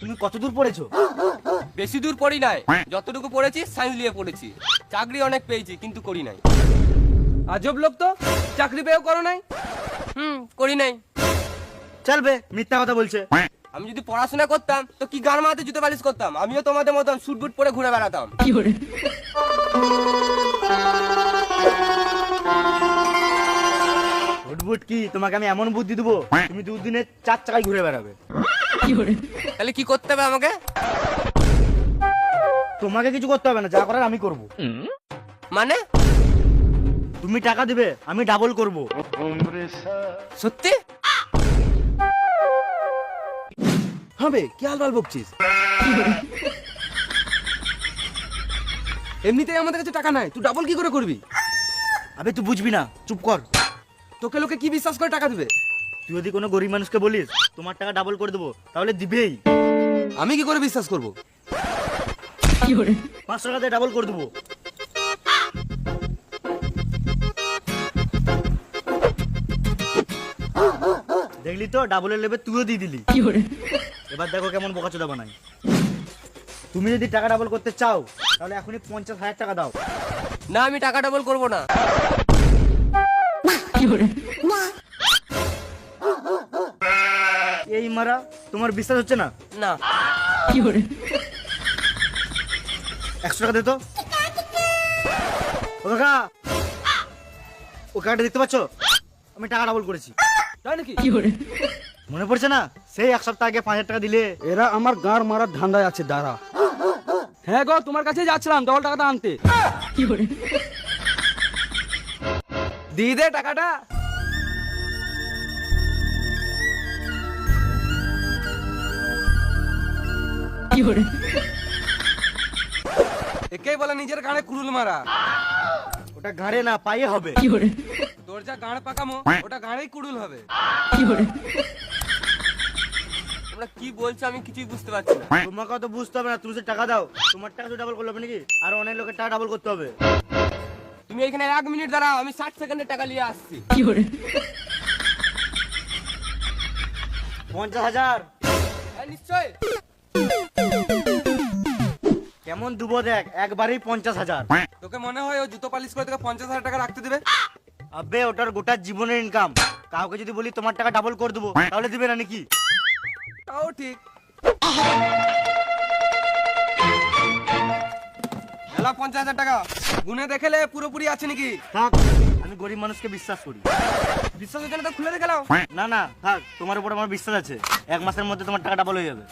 তুমি কত দূর পড়েছো? বেশি দূর পড়ি নাই। যতটুকু পড়েছি সায়েন্স নিয়ে পড়েছি। চাকরি অনেক পেয়েছি কিন্তু করি নাই। আজব লোক তো চাকরি পেয়েও করো নাই। হুম করি নাই। চলবে মিথ্যা কথা বলছে। আমি যদি পড়াশোনা করতাম তো কি গান মারাতে জুতো পালিশ করতাম? আমিও তোমাদের মতন সুট বুট পরে ঘুরে বেড়াতাম। উঠবুট কি? তোমাকে আমি এমন বুদ্ধি দেবো তুমি দুদিনে চার চাকায় ঘুরে বেড়াবে। তাহলে কি করতে হবে আমাকে? তোমাকে কিছু করতে হবে না যা করার আমি করব। মানে? তুমি টাকা দিবে আমি ডাবল করব। সত্যি? হবে কি হালবাল বকছিস? এমনিতেই আমাদের কাছে টাকা নাই তুই ডাবল কি করে করবি? আবে তুই বুঝবি না চুপ কর। তোকে লোকে কি বিশ্বাস করে টাকা দিবে? তুই যদি কোনো গরিব মানুষকে বলিস তোমার টাকা ডাবল করে দেবো তাহলে দিবেই। আমি কি করে বিশ্বাস করব? পাঁচশো টাকা দিয়ে ডাবল করে দেবো। দেখলি তো ডাবলের লেবে তুইও দিয়ে দিলি। এবার দেখো কেমন বোকাচোদা বানাই তুমি যদি টাকা ডাবল করতে চাও তাহলে এখনই পঞ্চাশ হাজার টাকা দাও। না আমি টাকা ডাবল করব না। এই মারা তোমার বিশ্বাস হচ্ছে না? না। কি করে একশো টাকা দে তো। ও কাকা ও কাকাটা দেখতে পাচ্ছ? আমি টাকা ডাবল করেছি। তাই নাকি? কি করে মনে পড়ছে না? সেই এক সপ্তাহ আগে পাঁচ হাজার টাকা দিলে এরা আমার গাঁড় মারার ধান্দায় আছে দাঁড়া। হ্যাঁ গো তোমার কাছে যাচ্ছিলাম ডবল টাকাটা আনতে। কি করে দিয়ে দে টাকাটা। একেই বলে নিজের গানে কুরুল মারা। ওটা ঘাড়ে না পায়ে হবে। তোর যা গাঁড় পাকামো ওটা গাঁড়েই কুড়ুল হবে। তোমরা কি বলছো আমি কিছুই বুঝতে পারছি না। তোমাকে তো বুঝতে হবে না তুমি যে টাকা দাও তোমার টাকা ডাবল করলে হবে নাকি? আর অনেক লোকের টাকা ডাবল করতে হবে। তুমি এখানে এক মিনিট দাঁড়াও আমি ষাট সেকেন্ডের টাকা নিয়ে আসছি। পঞ্চাশ হাজার। নিশ্চয় কেমন দুবো দেখ একবারেই পঞ্চাশ হাজার। তোকে মনে হয় ও জুতো পালিশ করে তোকে পঞ্চাশ হাজার টাকা রাখতে দেবে? আবে ওটার গোটা জীবনের ইনকাম কাউকে যদি বলি তোমার টাকা ডাবল করে দেবো তাহলে দিবে না নাকি? তাও ঠিক। এলা পঞ্চাশ হাজার টাকা। গুনে দেখেলে পুরোপুরি আছে নাকি? থাক আমি গরিব মানুষকে বিশ্বাস করি। বিশ্বাস হচ্ছে না তো খুলে দেখে না না থাক তোমার উপর আমার বিশ্বাস আছে। এক মাসের মধ্যে তোমার টাকা ডাবল হয়ে যাবে।